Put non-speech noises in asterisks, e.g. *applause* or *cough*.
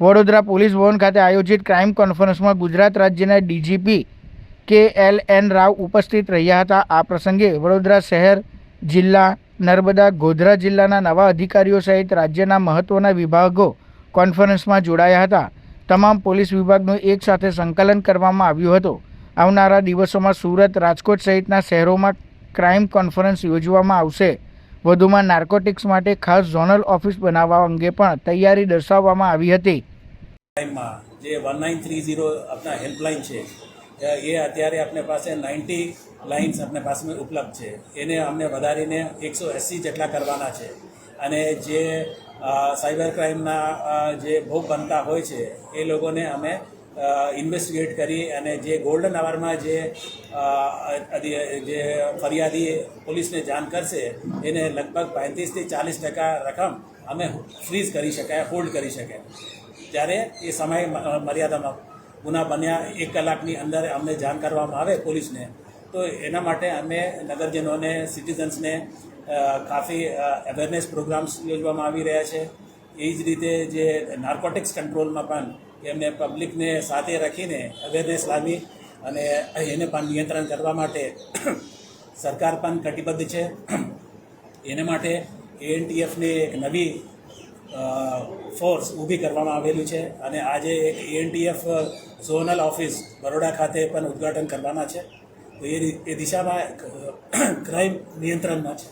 Vadodara police ભવન ખાતે આયોજિત crime કોન્ફરન્સમાં ગુજરાત રાજ્યના ડીજીપી કે એલ એન રાવ ઉપસ્થિત રહ્યા હતા. આ પ્રસંગે વડોદરા શહેર, જિલ્લા, નર્મદા, ગોધરા જિલ્લાના નવા અધિકારીઓ સહિત રાજ્યના મહત્ત્વના વિભાગો કોન્ફરન્સમાં જોડાયા હતા. તમામ પોલીસ વિભાગનું એકસાથે સંકલન કરવામાં આવ્યું હતું. આવનારા દિવસોમાં સુરત, રાજકોટ સહિતના શહેરોમાં ક્રાઇમ કોન્ફરન્સ યોજવામાં આવશે. વધુમાં નાર્કોટિક્સ માટે ખાસ ઝોનલ ઓફિસ બનાવવા અંગે પણ તૈયારી દર્શાવવામાં આવી હતી. જે વન નાઇન થ્રી ઝીરો આપણા હેલ્પલાઇન છે, એ અત્યારે આપણે પાસે નાઇન્ટી લાઇન્સ આપણે પાસે ઉપલબ્ધ છે. એને અમને વધારીને એકસો એંસી જેટલા કરવાના છે. અને જે સાયબર ક્રાઇમના જે ભોગ બનતા હોય છે, એ લોકોને અમે ઇન્વેસ્ટિગેટ કરી અને જે ગોલ્ડન આવરમાં જે જે ફરિયાદી પોલીસને જાણ કરશે, એને લગભગ પાંત્રીસથી ચાલીસ ટકા રકમ અમે ફ્રીઝ કરી શકાય હોલ્ડ કરી શકાય. જ્યારે એ સમય મર્યાદામાં ગુના બન્યા, એક કલાકની અંદર અમને જાણ કરવામાં આવે પોલીસને, તો એના માટે અમે નગરજનોને સિટીઝન્સને કાફી અવેરનેસ પ્રોગ્રામ્સ યોજવામાં આવી રહ્યા છે. એ જ રીતે જે નાર્કોટિક્સ કંટ્રોલમાં પણ એમને પબ્લિકને સાથે રાખીને અવેરનેસ લાવી અને એને પણ નિયંત્રણ કરવા માટે *clears throat* સરકાર પણ કટિબદ્ધ છે. *clears throat* એને માટે એએનટીએફની એક નવી ફોર્સ ઊભી કરવામાં આવેલું છે અને આજે એક એએનટીએફ ઝોનલ ઓફિસ બરોડા ખાતે પણ ઉદ્ઘાટન કરવાના છે. તો એ એ દિશામાં ક્રાઇમ *clears throat* નિયંત્રણમાં છે.